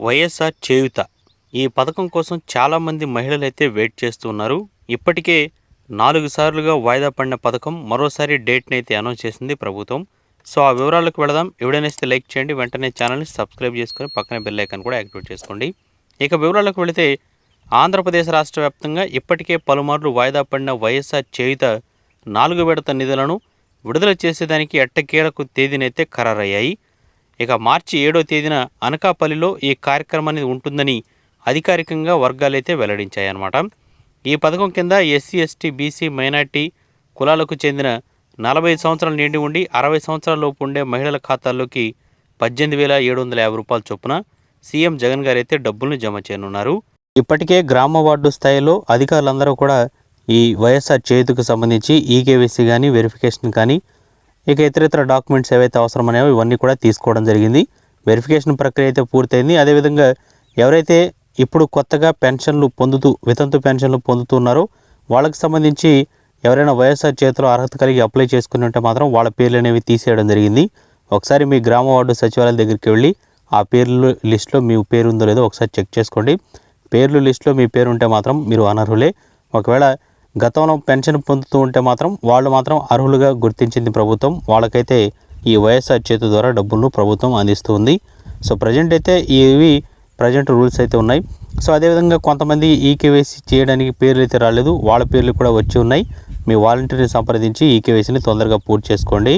వైఎస్ఆర్ చేయుత. ఈ పథకం కోసం చాలామంది మహిళలు అయితే వెయిట్ చేస్తున్నారు ఇప్పటికే నాలుగు సార్లుగా వాయిదా పడిన పథకం మరోసారి డేట్ని అయితే అనౌన్స్ చేసింది ప్రభుత్వం. సో ఆ వివరాలకు వెళదాం. ఎవడనైతే లైక్ చేయండి. వెంటనే ఛానల్ని సబ్స్క్రైబ్ చేసుకొని పక్కన బెల్ ఐకాన్ కూడా యాక్టివేట్ చేసుకోండి. ఇక వివరాలకు వెళితే ఆంధ్రప్రదేశ్ రాష్ట్ర వ్యాప్తంగా ఇప్పటికే పలుమార్లు వాయిదా పడిన వైఎస్ఆర్ చేయుత నాలుగు విడత నిధులను విడుదల చేసేదానికి ఎట్టకేలకు తేదీనైతే ఖరారయ్యాయి. ఇక మార్చి ఏడో తేదీన అనకాపల్లిలో ఈ కార్యక్రమం అనేది ఉంటుందని అధికారికంగా వర్గాలైతే వెల్లడించాయన్నమాట. ఈ పథకం కింద ఎస్సీ ఎస్టీ బీసీ మైనార్టీ కులాలకు చెందిన నలభై సంవత్సరాలు నిండి ఉండి అరవై సంవత్సరాలలోపు ఉండే మహిళల ఖాతాల్లోకి పద్దెనిమిది వేల ఏడు వందల యాభై రూపాయల చొప్పున సీఎం జగన్ గారు అయితే డబ్బుల్ని జమ చేయనున్నారు. ఇప్పటికే గ్రామ వార్డు స్థాయిలో అధికారులందరూ కూడా ఈ వైఎస్ఆర్ చేతికి సంబంధించి ఈకేవీసీ కానీ వెరిఫికేషన్ కానీ ఇక ఇతరితర డాక్యుమెంట్స్ ఏవైతే అవసరమనేవో ఇవన్నీ కూడా తీసుకోవడం జరిగింది. వెరిఫికేషన్ ప్రక్రియ అయితే పూర్తయింది. అదేవిధంగా ఎవరైతే ఇప్పుడు కొత్తగా పెన్షన్లు పొందుతూ వితంతు పెన్షన్లు పొందుతున్నారో వాళ్ళకి సంబంధించి ఎవరైనా వైఎస్ఆర్ చేతిలో అర్హత కలిగి అప్లై చేసుకుని ఉంటే మాత్రం వాళ్ళ పేర్లు అనేవి తీసేయడం జరిగింది. ఒకసారి మీ గ్రామ వార్డు సచివాలయం దగ్గరికి వెళ్ళి ఆ పేర్లు లిస్ట్లో మీ పేరు ఉందో లేదో ఒకసారి చెక్ చేసుకోండి. పేర్లు లిస్ట్లో మీ పేరు ఉంటే మాత్రం మీరు అనర్హులే. ఒకవేళ గతంలో పెన్షన్ పొందుతూ ఉంటే మాత్రం వాళ్ళు మాత్రం అర్హులుగా గుర్తించింది ప్రభుత్వం. వాళ్ళకైతే ఈ వైఎస్ఆర్ చేతి ద్వారా డబ్బులను ప్రభుత్వం అందిస్తుంది సో ప్రజెంట్ అయితే ఇవి ప్రజెంట్ రూల్స్ అయితే ఉన్నాయి. సో అదేవిధంగా కొంతమంది ఈకేవైసీ చేయడానికి పేర్లు అయితే రాలేదు. వాళ్ళ పేర్లు కూడా వచ్చి ఉన్నాయి. మీ వాలంటీర్ని సంప్రదించి ఈకేవైసీని తొందరగా పూర్తి చేసుకోండి.